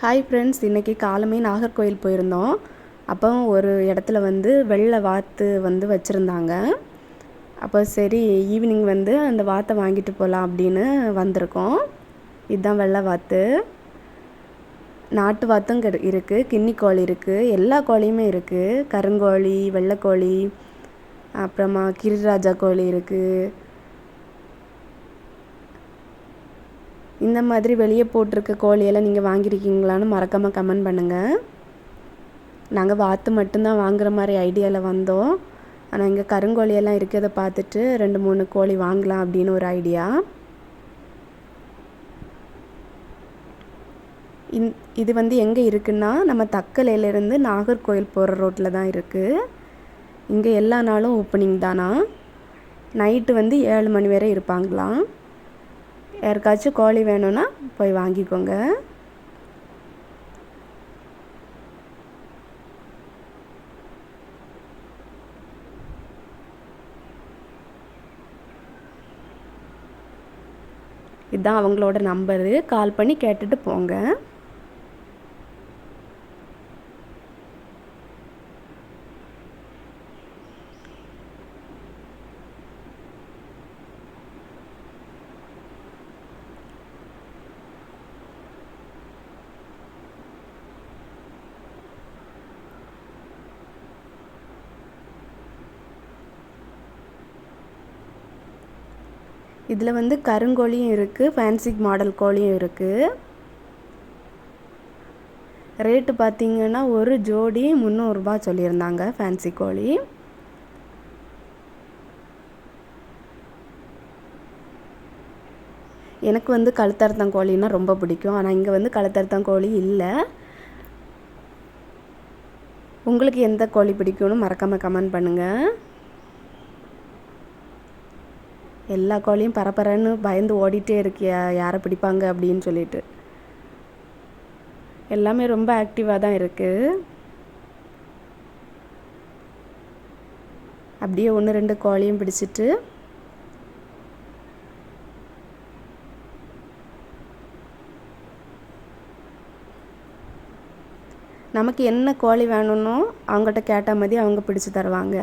Hi friends இன்றைக்கி காலமே நாகர்கோயில் போயிருந்தோம். அப்போ ஒரு இடத்துல வந்து வெள்ளை வாத்து வந்து வச்சுருந்தாங்க. அப்போ சரி ஈவினிங் வந்து அந்த வாத்தை வாங்கிட்டு போகலாம் அப்படின்னு வந்திருக்கோம். இதுதான் வெள்ளை வாத்து. நாட்டு வாத்தும் கெ இருக்குது கின்னி கோழி இருக்குது எல்லா கோழியுமே இருக்குது கருங்கோழி வெள்ளைக்கோழி அப்புறமா கிரிராஜா கோழி இருக்குது இந்த மாதிரி வெளியே போட்டிருக்க கோழியெல்லாம் நீங்கள் வாங்கியிருக்கீங்களான்னு மறக்காமல் கமெண்ட் பண்ணுங்கள் நாங்கள் வாத்து மட்டும்தான் வாங்குற மாதிரி ஐடியாவில் வந்தோம். ஆனால் இங்கே கருங்கோழியெல்லாம் இருக்கிறத பார்த்துட்டு ரெண்டு மூணு கோழி வாங்கலாம் அப்படின்னு ஒரு ஐடியா இந் இது வந்து எங்கே இருக்குன்னா நம்ம தக்கலையிலேருந்து நாகர்கோயில் போகிற ரோட்டில் தான் இருக்குது இங்கே எல்லா நாளும் ஓப்பனிங் தானா? நைட்டு வந்து ஏழு மணி வரை இருப்பாங்களாம். யாருக்காச்சும் கோழி வேணும்னா போய் வாங்கிக்கோங்க. இதுதான் அவங்களோட நம்பரு கால் பண்ணி கேட்டுட்டு போங்க. இதில் வந்து கருங்கோழியும் இருக்குது ஃபேன்சி மாடல் கோழியும் இருக்குது ரேட்டு பார்த்தீங்கன்னா ஒரு ஜோடி முந்நூறுரூபா சொல்லியிருந்தாங்க ஃபேன்சி கோழி. எனக்கு வந்து கழுத்தறுத்தம் கோழின்னா ரொம்ப பிடிக்கும். ஆனால் இங்கே வந்து கழுத்தறுத்தம் கோழி இல்லை. உங்களுக்கு எந்த கோழி பிடிக்கும்னு மறக்காமல் கமெண்ட் பண்ணுங்கள் எல்லா கோழியும் பரபரன்னு பயந்து ஓடிட்டே இருக்கியா யாரை பிடிப்பாங்க அப்படின்னு சொல்லிட்டு. எல்லாமே ரொம்ப ஆக்டிவாக தான் இருக்குது அப்படியே ஒன்று ரெண்டு கோழியும் பிடிச்சிட்டு. நமக்கு என்ன கோழி வேணும்னோ அவங்ககிட்ட கேட்டால் மாதிரி அவங்க பிடிச்சி தருவாங்க.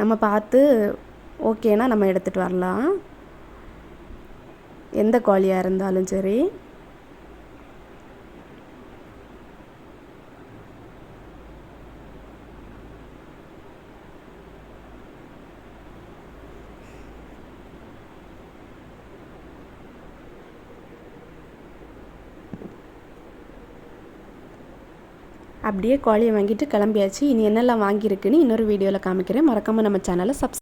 நம்ம பார்த்து ஓகேனா நம்ம எடுத்துகிட்டு வரலாம். எந்த கோழியாக இருந்தாலும் சரி. அப்படியே கோழியை வாங்கிட்டு கிளம்பியாச்சு. இனி என்னெல்லாம் வாங்கியிருக்குன்னு இன்னொரு வீடியோவில் காமிக்கிறேன். மறக்காமல் நம்ம சேனலை சப்ஸ்கிரைப்